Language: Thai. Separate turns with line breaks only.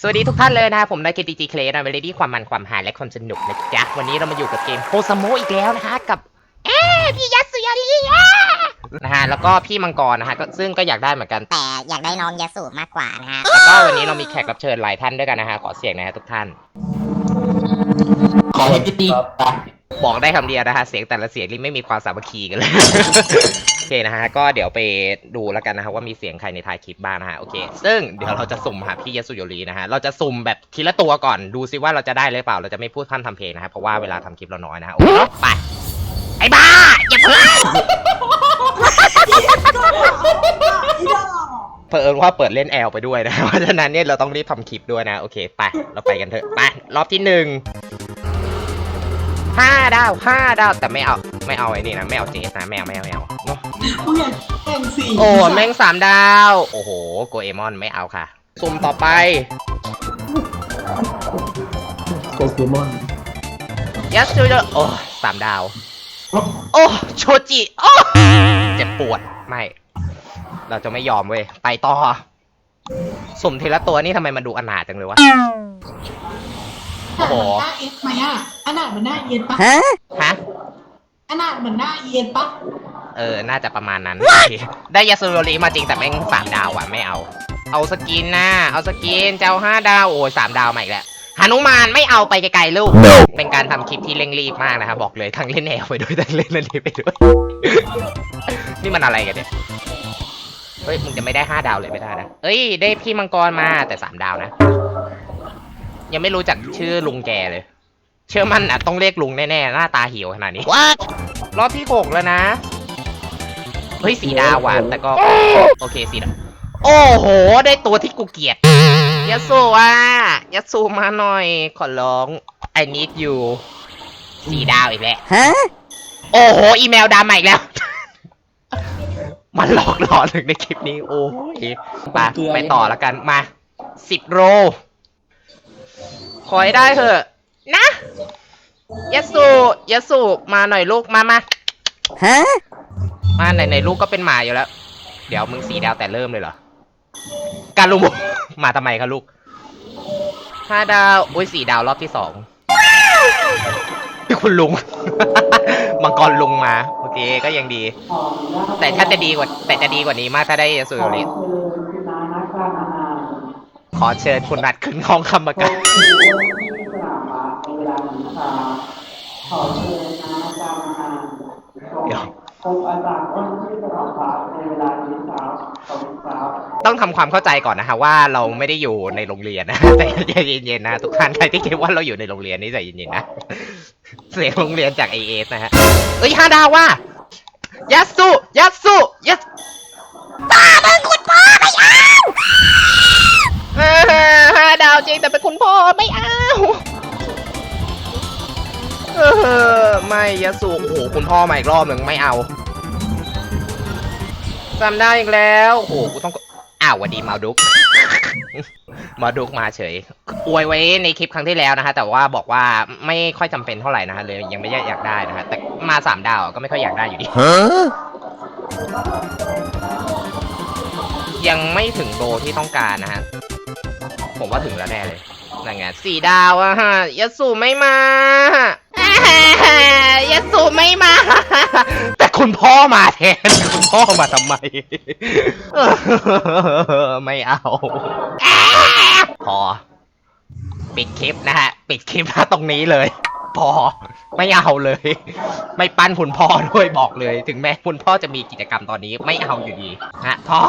สวัสดีทุกท่านเลยนะครับผมนายเคตีจีเคลนะเวลดี้ความมันความหาและความสนุกนะจ๊ะ วันนี้เรามาอยู่กับเกมโคซาโมอีกแล้วนะฮะกับเอ๊ะพี่ยัตสุยาริเอ๊ะนะฮะแล้วก็พี่มังกรนะฮะก็ซึ่งก็อยากได้เหมือนกัน
แต่อยากได้น้องยาสูบมากกว่านะฮะ
แล้วก็วันนี้เรามีแขกรับเชิญหลายท่านด้วยกันนะฮะขอเสียงนะฮะทุกท่าน
ขอให้พี่ตีไป
บอกได้คำเดียวนะฮะเสียงแต่ละเสียงนี่ไม่มีความสามัคคีกันเลยโอเคนะฮะ ก็เดี๋ยวไปดูแล้วกันนะฮะว่ามีเสียงใครในท้ายคลิปบ้างนะฮะ โอเค ซึ่งเดี๋ยวเราจะสุ่มหาพี่ยสุโยรีนะฮะ เราจะสุ่มแบบทีละตัวก่อน ดูซิว่าเราจะได้หรือเปล่า เราจะไม่พูดคำทำเพลงนะฮะ เพราะว่าเวลาทำคลิปเราน้อยนะฮะ โอเคไป ไอ้บ้า อย่าเพิ่งเผอิญว่าเปิดเล่นแอลไปด้วยนะ เพราะฉะนั้นเนี่ยเราต้องรีบทำคลิปด้วยนะ โอเค ไป เราไปกันเถอะ ไป รอบที่หนึ่ง ห้าดาวห้าดาวแต่ไม่เอาไม่เอาไอ้นี่นะไม่เอาเจสนะไม่เอาไม่เอาไม่เอาเนอะ
กูอยากแข่งสี่
โอ้แม่งสามดาว โอ้โหโกเอมอนไม่เอาค่ะ สุ่มต่อไป
โปเกมอน
ยัสซูโอ้สามดาว โอ้โชจิโอ้เจ็บปวด ไม่ เราจะไม่ยอมเว้ย ไปต่อ สุ่มทีละตัวนี่ทำไมมันดูอนาถจังเลยวะ โอ้โห
หน้าเอสไหมอะอันน่ะเหมือนหน้าเอ็นปะ
ฮะ
อันน่ะเหมือนหน้าเอ็นปะ
เออ น่าจะประมาณนั้นโอเคได้ยาสูโรริมาจริงแต่แม่งสามดาวอะไม่เอา เอาสกินนะเอาสกินจะเอาห้าดาว โอ้ยสามดาวมาอีกแล้วหานุมานไม่เอาไปไกลๆลูก เป็นการทำคลิปที่เร่งรีบมากนะครับบอกเลยทั้งเล่นแอลไปด้วยทั้งเล่นอันนี้ไปด้วย นี่มันอะไรกันเนี่ย เฮ้ยมึงจะไม่ได้ห้าดาวเลยไม่ได้นะ เอ้ยได้พี่มังกรมาแต่สามดาวนะ ยังไม่รู้จักชื่อลุงแกเลย เชื่อมั่นอะต้องเรียกลุงแน่ๆหน้าตาเหี่ยวขนาดนี้
What
รอบที่หกแล้วนะ เฮ้ยสีดาวว่ะแต่ก็ โอเคสีดาวโอ้โห ได้ตัวที่กูเกลียดยาสูอะยาสูมาหน่อย ขอร้อง I need you สีดาวอีกแล้ว
ฮะ
โอ้โห อีเมลดำมาอีกแล้ว มันหลอกหลอนถึงในคลิปนี้ โอ้ยไปไปต่อแล้วกันมาสิบโร ขอให้ได้เถอะ นะยาสูยาสูมาหน่อยลูกมามา
ฮะ
มาไหนไหนลูกก็เป็นหมาอยู่แล้ว เดี๋ยวมึงสีดาวแต่เริ่มเลยเหรอ การลุงบอกมาทำไมคะลูกห้าดาวอุ้ยสี่ดาวรอบที่สองคุณลุง มังกรลุงมา โอเคก็ยังดี แต่ถ้าจะดีกว่า แต่จะดีกว่านี้มากถ้าได้สุริต ขอเชิญคุณนัดขึ้นห้องคำประกันเดี๋ยวต้องทำความเข้าใจก่อนนะฮะว่าเราไม่ได้อยู่ในโรงเรียนนะใจเย็นๆนะทุกท่านใครที่คิดว่าเราอยู่ในโรงเรียนนี่ใจเย็นๆนะเสียงโรงเรียนจาก AS นะฮะเอ้ยห้าดาวว่ายัสสุยัสสุยัส ไม่ยัสสุโอ้โหคุณพ่อมาอีกรอบหนึ่งไม่เอาจำได้อีกแล้วโอ้โหกูต้องอ้าวหวันดีมาดุก มาดุกมาเฉย อวยไว้ในคลิปครั้งที่แล้วนะฮะแต่ว่าบอกว่าไม่ค่อยจำเป็นเท่าไหร่นะฮะเลยยังไม่อยากได้นะฮะแต่มาสามดาวก็ไม่ค่อยอยากได้อยู่ดียังไม่ถึงโบที่ต้องการนะฮะผมว่าถึงแล้วแน่เลยนั่นไงสี่ดาวอะฮะยัสสูไม่มา ยัสสูไม่มา แต่คุณพ่อมาแทน คุณพ่อมาทำไม ไม่เอา พอ ปิดคลิปนะฮะ ปิดคลิปนะตรงนี้เลย พอ ไม่เอาเลย ไม่ปั้นคุณพ่อด้วยบอกเลย ถึงแม้คุณพ่อจะมีกิจกรรมตอนนี้ ไม่เอาอยู่ดีฮะพอ